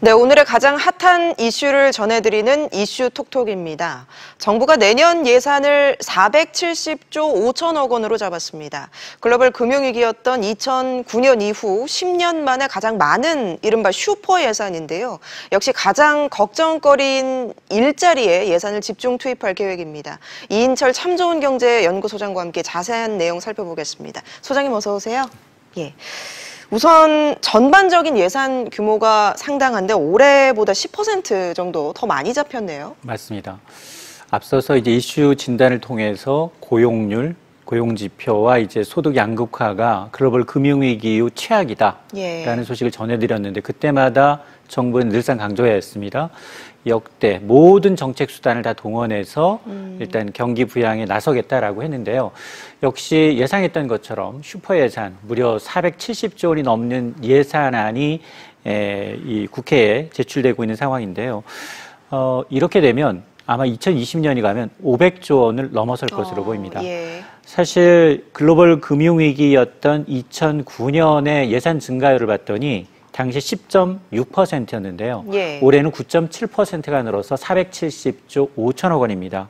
네, 오늘의 가장 핫한 이슈를 전해드리는 이슈 톡톡입니다. 정부가 내년 예산을 470조 5천억 원으로 잡았습니다. 글로벌 금융위기였던 2009년 이후 10년 만에 가장 많은 이른바 슈퍼 예산인데요. 역시 가장 걱정거리인 일자리에 예산을 집중 투입할 계획입니다. 이인철 참 좋은 경제연구소장과 함께 자세한 내용 살펴보겠습니다. 소장님 어서 오세요. 예. 우선 전반적인 예산 규모가 상당한데 올해보다 10% 정도 더 많이 잡혔네요. 맞습니다. 앞서서 이제 이슈 진단을 통해서 고용률, 고용 지표와 이제 소득 양극화가 글로벌 금융위기 이후 최악이다라는 예. 소식을 전해드렸는데 그때마다 정부는 늘상 강조해야 했습니다. 역대 모든 정책 수단을 다 동원해서 음. 일단 경기 부양에 나서겠다라고 했는데요. 역시 예상했던 것처럼 슈퍼 예산 무려 470조 원이 넘는 예산안이 에, 이 국회에 제출되고 있는 상황인데요. 어, 이렇게 되면 아마 2020년이 가면 500조 원을 넘어설 것으로 어, 보입니다. 예. 사실 글로벌 금융위기였던 2009년의 예산 증가율을 봤더니 당시 10.6%였는데요. 예. 올해는 9.7%가 늘어서 470조 5천억 원입니다.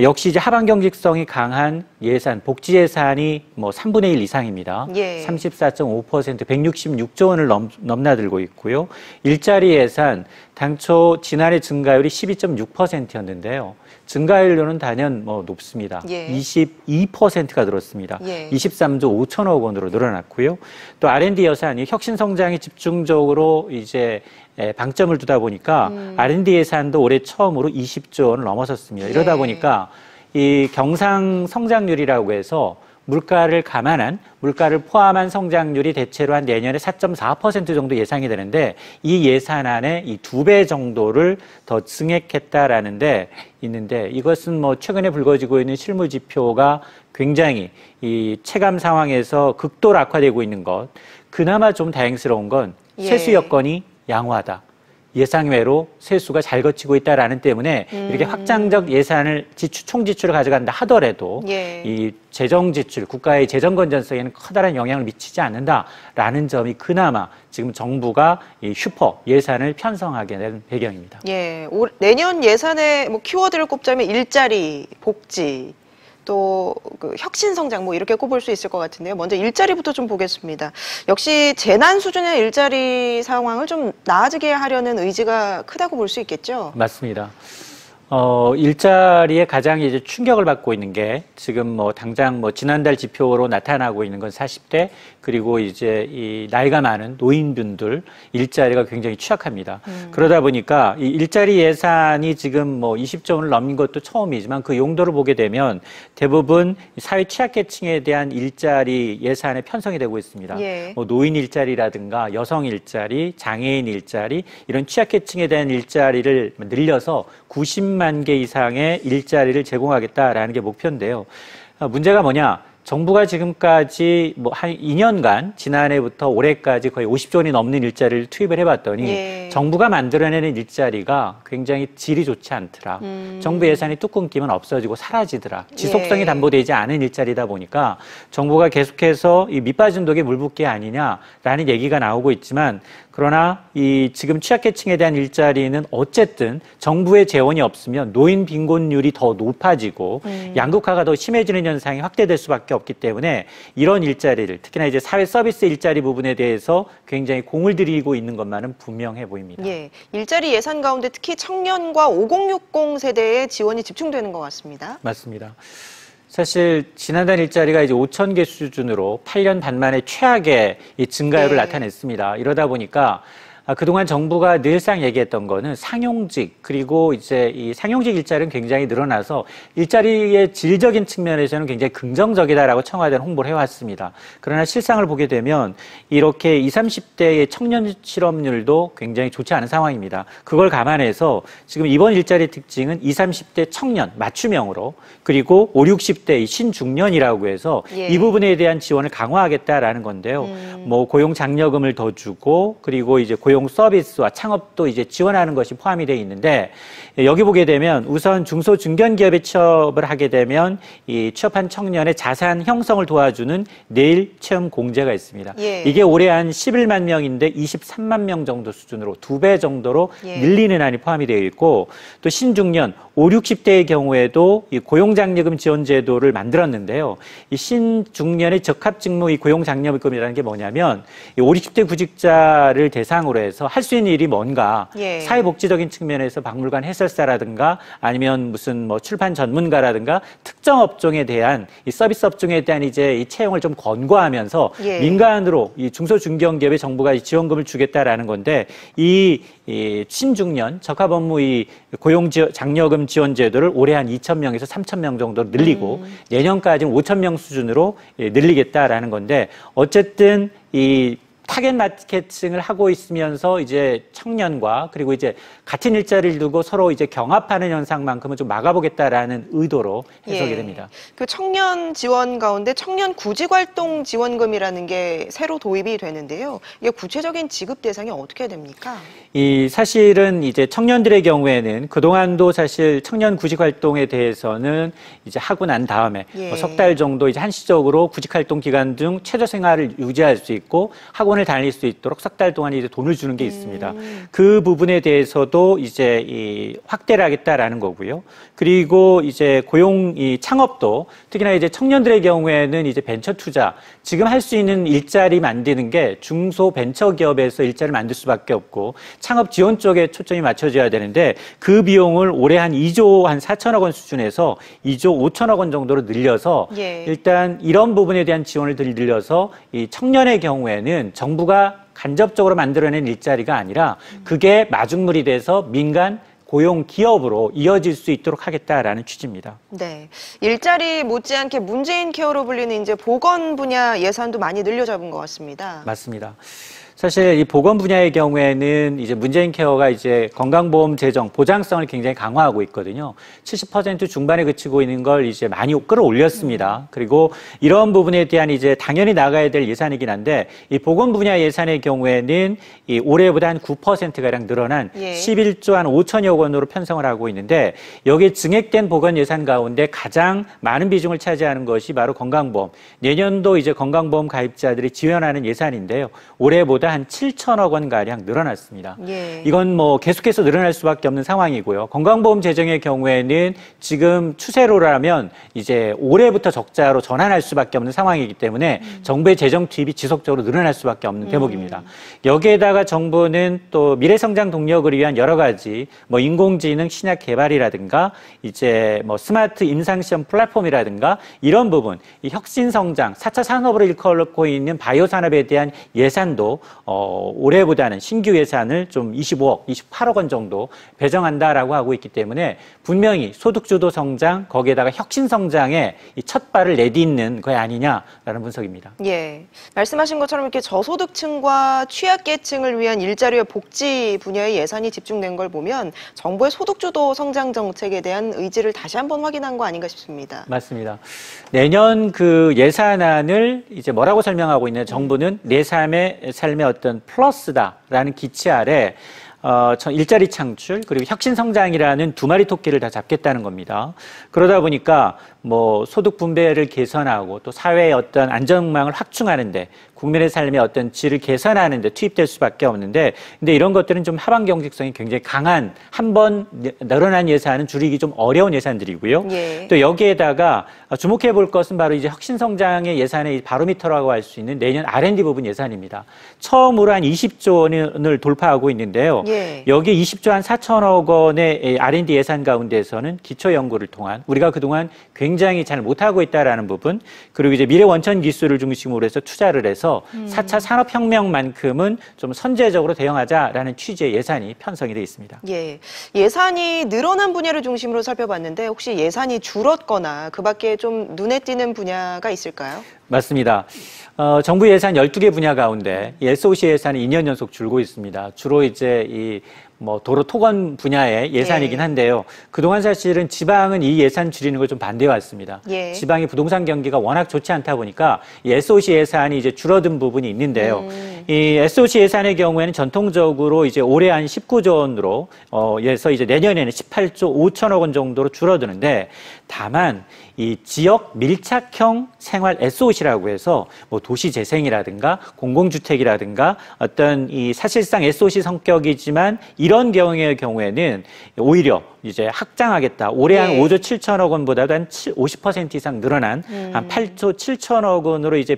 역시 이제 하반 경직성이 강한 예산, 복지 예산이 뭐 3분의 1 이상입니다. 예. 34.5% 166조 원을 넘, 넘나들고 있고요. 일자리 예산 당초 지난해 증가율이 12.6%였는데요. 증가율로는 단연 뭐 높습니다. 예. 22%가 늘었습니다. 예. 23조 5천억 원으로 늘어났고요. 또 R&D 예산이 혁신 성장에 집중적으로 이제 방점을 두다 보니까 음. R&D 예산도 올해 처음으로 20조 원을 넘어섰습니다. 이러다 예. 보니까 이 경상 성장률이라고 해서 물가를 감안한 물가를 포함한 성장률이 대체로 한 내년에 4.4% 정도 예상이 되는데 이 예산안에 이두 배 정도를 더 증액했다라는 데 있는데 이것은 뭐 최근에 불거지고 있는 실무 지표가 굉장히 이 체감 상황에서 극도로 악화되고 있는 것 그나마 좀 다행스러운 건 예. 세수 여건이 양호하다. 예상외로 세수가 잘 거치고 있다라는 때문에 음. 이렇게 확장적 예산을 지출 총 지출을 가져간다 하더라도 예. 이 재정 지출 국가의 재정 건전성에는 커다란 영향을 미치지 않는다라는 점이 그나마 지금 정부가 이 슈퍼 예산을 편성하게 된 배경입니다. 예, 올, 내년 예산의 뭐 키워드를 꼽자면 일자리, 복지, 또 그 혁신 성장 뭐 이렇게 꼽을 수 있을 것 같은데요. 먼저 일자리부터 좀 보겠습니다. 역시 재난 수준의 일자리 상황을 좀 나아지게 하려는 의지가 크다고 볼 수 있겠죠. 맞습니다. 어, 일자리에 가장 이제 충격을 받고 있는 게 지금 뭐 당장 뭐 지난달 지표로 나타나고 있는 건 40대 그리고 이제 이 나이가 많은 노인분들 일자리가 굉장히 취약합니다. 음. 그러다 보니까 이 일자리 예산이 지금 뭐 20조 원을 넘긴 것도 처음이지만 그 용도를 보게 되면 대부분 사회 취약계층에 대한 일자리 예산에 편성이 되고 있습니다. 예. 뭐 노인 일자리라든가 여성 일자리, 장애인 일자리 이런 취약계층에 대한 일자리를 늘려서 90만 10만 개 이상의 일자리를 제공하겠다라는 게 목표인데요. 어, 문제가 뭐냐? 정부가 지금까지 뭐 한 2년간 지난해부터 올해까지 거의 50조 원이 넘는 일자리를 투입을 해봤더니 예. 정부가 만들어내는 일자리가 굉장히 질이 좋지 않더라. 음. 정부 예산이 뚜껑 끼면 없어지고 사라지더라. 지속성이 예. 담보되지 않은 일자리다 보니까 정부가 계속해서 이 밑빠진 독에 물 붓기 아니냐라는 얘기가 나오고 있지만 그러나 이 지금 취약계층에 대한 일자리는 어쨌든 정부의 재원이 없으면 노인 빈곤율이 더 높아지고 음. 양극화가 더 심해지는 현상이 확대될 수밖에 없기 때문에 이런 일자리를 특히나 이제 사회 서비스 일자리 부분에 대해서 굉장히 공을 들이고 있는 것만은 분명해 보입니다. 예, 일자리 예산 가운데 특히 청년과 5060 세대에 지원이 집중되는 것 같습니다. 맞습니다. 사실 지난달 일자리가 이제 5천 개 수준으로 8년 반 만에 최악의 이 증가율을 네. 나타냈습니다. 이러다 보니까 아, 그동안 정부가 늘상 얘기했던 거는 상용직 그리고 이제 이 상용직 일자리는 굉장히 늘어나서 일자리의 질적인 측면에서는 굉장히 긍정적이다라고 청와대는 홍보를 해왔습니다. 그러나 실상을 보게 되면 이렇게 20, 30대의 청년 실업률도 굉장히 좋지 않은 상황입니다. 그걸 감안해서 지금 이번 일자리 특징은 20, 30대 청년 맞춤형으로 그리고 5, 60대 신중년이라고 해서 예. 이 부분에 대한 지원을 강화하겠다라는 건데요. 음. 뭐 고용 장려금을 더 주고 그리고 이제 고용 고용 서비스와 창업도 이제 지원하는 것이 포함이 되어 있는데 여기 보게 되면 우선 중소 중견 기업에 취업을 하게 되면 이 취업한 청년의 자산 형성을 도와주는 내일 체험 공제가 있습니다. 예. 이게 올해 한 11만 명인데 23만 명 정도 수준으로 두 배 정도로 예. 늘리는 안이 포함이 되어 있고 또 신중년 5, 60대의 경우에도 이 고용장려금 지원 제도를 만들었는데요. 이 신중년의 적합 직무 이 고용장려금이라는 게 뭐냐면 이 5, 60대 구직자를 대상으로 해서 할 수 있는 일이 뭔가 예. 사회복지적인 측면에서 박물관 해설사라든가 아니면 무슨 뭐 출판 전문가라든가 특정 업종에 대한 이 서비스 업종에 대한 이제 이 채용을 좀 권고하면서 예. 민간으로 이 중소중견기업에 정부가 지원금을 주겠다라는 건데 이, 이 신중년 적합 업무 이 고용 장려금 지원 제도를 올해 한 2천 명에서 3천 명 정도 늘리고 음. 내년까지는 5천 명 수준으로 예, 늘리겠다라는 건데 어쨌든 이 타겟 마케팅을 하고 있으면서 이제 청년과 그리고 이제 같은 일자리를 두고 서로 이제 경합하는 현상만큼은 좀 막아보겠다라는 의도로 해석이 예. 됩니다. 그 청년 지원 가운데 청년 구직활동 지원금이라는 게 새로 도입이 되는데요. 이게 구체적인 지급 대상이 어떻게 됩니까? 이 사실은 이제 청년들의 경우에는 그동안도 사실 청년 구직활동에 대해서는 이제 하고 난 다음에 뭐 예. 뭐 석달 정도 이제 한시적으로 구직활동 기간 중 최저 생활을 유지할 수 있고 학원을 학원을 다닐 수 있도록 석 달 동안 이제 돈을 주는 게 있습니다. 음. 그 부분에 대해서도 이제 이 확대를 하겠다라는 거고요. 그리고 이제 고용 이 창업도 특히나 이제 청년들의 경우에는 이제 벤처 투자 지금 할 수 있는 일자리 만드는 게 중소 벤처 기업에서 일자리를 만들 수밖에 없고 창업 지원 쪽에 초점이 맞춰져야 되는데 그 비용을 올해 한 2조 한 4천억 원 수준에서 2조 5천억 원 정도로 늘려서 예. 일단 이런 부분에 대한 지원을 늘려서 이 청년의 경우에는 정 정부가 간접적으로 만들어낸 일자리가 아니라 그게 마중물이 돼서 민간 고용 기업으로 이어질 수 있도록 하겠다라는 취지입니다. 네. 일자리 못지않게 문재인 케어로 불리는 이제 보건 분야 예산도 많이 늘려 잡은 것 같습니다. 맞습니다. 사실 이 보건 분야의 경우에는 이제 문재인 케어가 이제 건강보험 재정 보장성을 굉장히 강화하고 있거든요. 70% 중반에 그치고 있는 걸 이제 많이 끌어올렸습니다. 그리고 이런 부분에 대한 이제 당연히 나가야 될 예산이긴 한데 이 보건 분야 예산의 경우에는 이 올해보다 한 9%가량 늘어난 예. 11조 한 5천여 원으로 편성을 하고 있는데 여기에 증액된 보건 예산 가운데 가장 많은 비중을 차지하는 것이 바로 건강보험. 내년도 이제 건강보험 가입자들이 지원하는 예산인데요. 올해보다 한 7천억 원 가량 늘어났습니다. 예. 이건 뭐 계속해서 늘어날 수밖에 없는 상황이고요. 건강보험 재정의 경우에는 지금 추세로라면 이제 올해부터 적자로 전환할 수밖에 없는 상황이기 때문에 음. 정부의 재정 투입이 지속적으로 늘어날 수밖에 없는 음. 대목입니다. 여기에다가 정부는 또 미래 성장 동력을 위한 여러 가지 뭐 인공지능 신약 개발이라든가 이제 뭐 스마트 임상 시험 플랫폼이라든가 이런 부분 이 혁신 성장 4차 산업으로 일컬고 있는 바이오 산업에 대한 예산도 어, 올해보다는 신규 예산을 좀 25억, 28억 원 정도 배정한다라고 하고 있기 때문에 분명히 소득주도 성장 거기에다가 혁신 성장에 이첫 발을 내딛는 거 아니냐라는 분석입니다. 예, 말씀하신 것처럼 이렇게 저소득층과 취약계층을 위한 일자리와 복지 분야의 예산이 집중된 걸 보면 정부의 소득주도 성장 정책에 대한 의지를 다시 한번 확인한 거 아닌가 싶습니다. 맞습니다. 내년 그 예산안을 이제 뭐라고 설명하고 있냐 정부는 내 삶의 삶의 어떤 플러스다라는 기치 아래 어, 일자리 창출 그리고 혁신 성장이라는 두 마리 토끼를 다 잡겠다는 겁니다. 그러다 보니까 뭐 소득 분배를 개선하고 또 사회의 어떤 안전망을 확충하는데 국민의 삶의 어떤 질을 개선하는 데 투입될 수밖에 없는데 근데 이런 것들은 좀 하방 경직성이 굉장히 강한 한 번 늘어난 예산은 줄이기 좀 어려운 예산들이고요. 예. 또 여기에다가 주목해 볼 것은 바로 이제 혁신 성장의 예산의 바로미터라고 할 수 있는 내년 R&D 부분 예산입니다. 처음으로 한 20조 원을 돌파하고 있는데요. 예. 여기 20조 한 4천억 원의 R&D 예산 가운데에서는 기초 연구를 통한 우리가 그동안 굉장히 잘 못하고 있다라는 부분 그리고 이제 미래 원천 기술을 중심으로 해서 투자를 해서 대 해서 음. 4차 산업혁명만큼은 좀 선제적으로 대응하자라는 취지의 예산이 편성이 되어 있습니다. 예. 예산이 늘어난 분야를 중심으로 살펴봤는데 혹시 예산이 줄었거나 그 밖에 좀 눈에 띄는 분야가 있을까요? 맞습니다. 어, 정부 예산 12개 분야 가운데 SOC 예산이 2년 연속 줄고 있습니다. 주로 이제 이 뭐 도로 토건 분야의 예산이긴 예. 한데요. 그동안 사실은 지방은 이 예산 줄이는 걸 좀 반대해 왔습니다. 예. 지방의 부동산 경기가 워낙 좋지 않다 보니까 이 SOC 예산이 이제 줄어든 부분이 있는데요. 음. 이 SOC 예산의 경우에는 전통적으로 이제 올해 한 19조 원으로 어 예서 이제 내년에는 18조 5천억 원 정도로 줄어드는데 다만 이 지역 밀착형 생활 SOC라고 해서 뭐 도시 재생이라든가 공공주택이라든가 어떤 이 사실상 SOC 성격이지만 이런 경우의 경우에는 오히려 이제 확장하겠다. 올해 한 예. 5조 7천억 원보다도 한 7, 50% 이상 늘어난 음. 한 8조 7천억 원으로 이제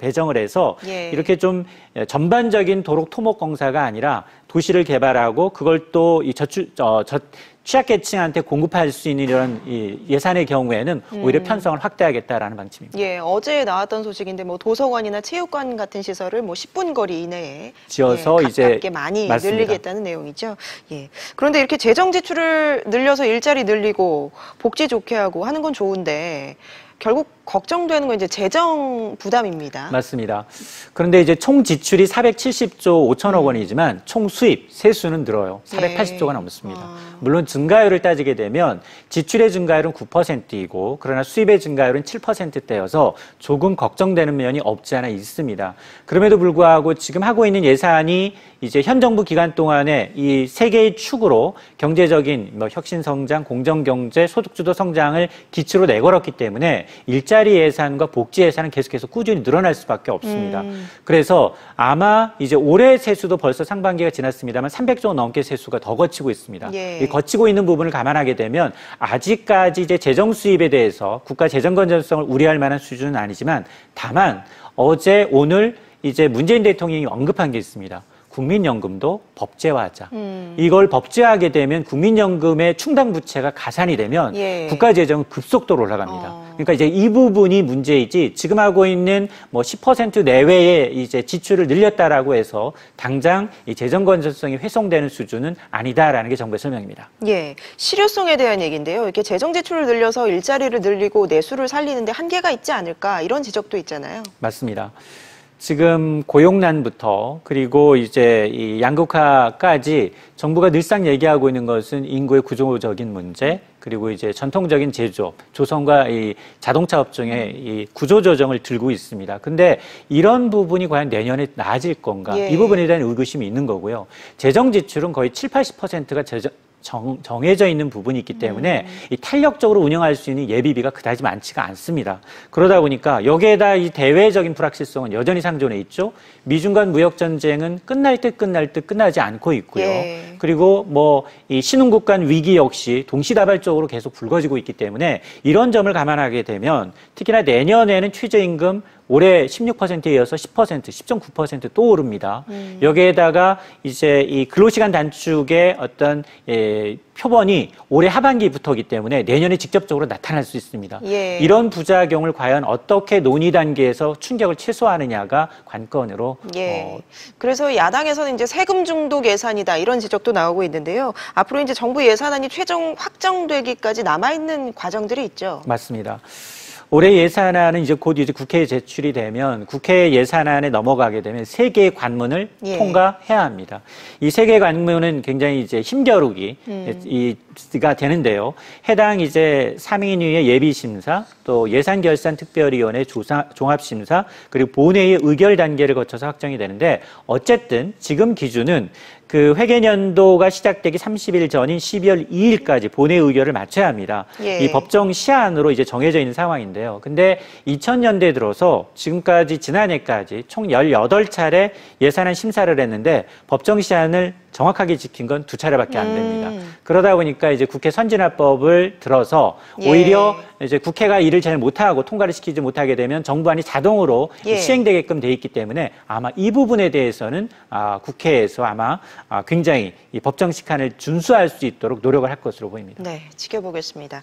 배정을 해서 예. 이렇게 좀 전반적인 도록 토목 공사가 아니라 도시를 개발하고 그걸 또 이 저출 어, 저 취약계층한테 공급할 수 있는 이런 이 예산의 경우에는 음. 오히려 편성을 확대하겠다라는 방침입니다. 예, 어제 나왔던 소식인데 뭐 도서관이나 체육관 같은 시설을 뭐 10분 거리 이내에 지어서 예, 이제 많이 맞습니다. 늘리겠다는 내용이죠. 예. 그런데 이렇게 재정 지출을 늘려서 일자리 늘리고 복지 좋게 하고 하는 건 좋은데 결국 걱정되는 건 이제 재정 부담입니다. 맞습니다. 그런데 이제 총 지출이 470조 5천억 원이지만 총 수입 세수는 늘어요. 480조가 예. 넘습니다. 아. 물론 증가율을 따지게 되면 지출의 증가율은 9%이고 그러나 수입의 증가율은 7%대여서 조금 걱정되는 면이 없지 않아 있습니다. 그럼에도 불구하고 지금 하고 있는 예산이 이제 현 정부 기간 동안에 이 세 개의 축으로 경제적인 뭐 혁신 성장, 공정 경제, 소득 주도 성장을 기초로 내걸었기 때문에 일자 리 예산과 복지 예산은 계속해서 꾸준히 늘어날 수밖에 없습니다. 음. 그래서 아마 이제 올해 세수도 벌써 상반기가 지났습니다만 300조 넘게 세수가 더 거치고 있습니다. 예. 이 거치고 있는 부분을 감안하게 되면 아직까지 이제 재정 수입에 대해서 국가 재정 건전성을 우려할 만한 수준은 아니지만 다만 어제 오늘 이제 문재인 대통령이 언급한 게 있습니다. 국민연금도 법제화하자. 음. 이걸 법제화하게 되면 국민연금의 충당 부채가 가산이 되면 예. 국가 재정은 급속도로 올라갑니다. 어. 그러니까 이제 이 부분이 문제이지 지금 하고 있는 뭐 10% 내외의 이제 지출을 늘렸다라고 해서 당장 이 재정 건전성이 훼손되는 수준은 아니다라는 게 정부의 설명입니다. 예, 실효성에 대한 얘기인데요. 이렇게 재정 지출을 늘려서 일자리를 늘리고 내수를 살리는데 한계가 있지 않을까 이런 지적도 있잖아요. 맞습니다. 지금 고용난부터 그리고 이제 이 양극화까지 정부가 늘상 얘기하고 있는 것은 인구의 구조적인 문제 그리고 이제 전통적인 제조업, 조선과 이 자동차 업종의 이 구조 조정을 들고 있습니다. 근데 이런 부분이 과연 내년에 나아질 건가? 예. 이 부분에 대한 의구심이 있는 거고요. 재정 지출은 거의 7, 80%가 재정 정, 정해져 있는 부분이 있기 때문에 이 탄력적으로 운영할 수 있는 예비비가 그다지 많지가 않습니다. 그러다 보니까 여기에다 이 대외적인 불확실성은 여전히 상존해 있죠. 미중 간 무역 전쟁은 끝날 듯 끝날 듯 끝나지 않고 있고요. 예. 그리고 뭐 이 신흥국 간 위기 역시 동시다발적으로 계속 불거지고 있기 때문에 이런 점을 감안하게 되면 특히나 내년에는 최저임금 올해 16%에 이어서 10%, 10.9%또 오릅니다. 음. 여기에다가 이제 이 근로시간 단축의 어떤 예, 표본이 올해 하반기부터기 때문에 내년에 직접적으로 나타날 수 있습니다. 예. 이런 부작용을 과연 어떻게 논의 단계에서 충격을 최소화하느냐가 관건으로 예. 어, 그래서 야당에서는 이제 세금 중독 예산이다 이런 지적도 나오고 있는데요. 앞으로 이제 정부 예산안이 최종 확정되기까지 남아 있는 과정들이 있죠. 맞습니다. 올해 예산안은 이제 곧 이제 국회에 제출이 되면 국회 예산안에 넘어가게 되면 세 개의 관문을 예. 통과해야 합니다. 이 세 개의 관문은 굉장히 이제 힘겨루기 음. 이가 되는데요. 해당 이제 상임위의 예비 심사, 또 예산결산특별위원회 조사, 종합심사, 그리고 본회의 의결 단계를 거쳐서 확정이 되는데 어쨌든 지금 기준은 그 회계년도가 시작되기 30일 전인 12월 2일까지 본회 의결을 마쳐야 합니다. 예. 이 법정 시한으로 이제 정해져 있는 상황인데요. 근데 2000년대 들어서 지금까지 지난해까지 총 18차례 예산안 심사를 했는데 법정 시한을 정확하게 지킨 건 두 차례밖에 안 됩니다. 음. 그러다 보니까 이제 국회 선진화법을 들어서 예. 오히려 이제 국회가 일을 잘 못하고 통과를 시키지 못하게 되면 정부안이 자동으로 예. 시행되게끔 돼 있기 때문에 아마 이 부분에 대해서는 아, 국회에서 아마 아, 굉장히 이 법정 시한을 준수할 수 있도록 노력을 할 것으로 보입니다. 네, 지켜보겠습니다.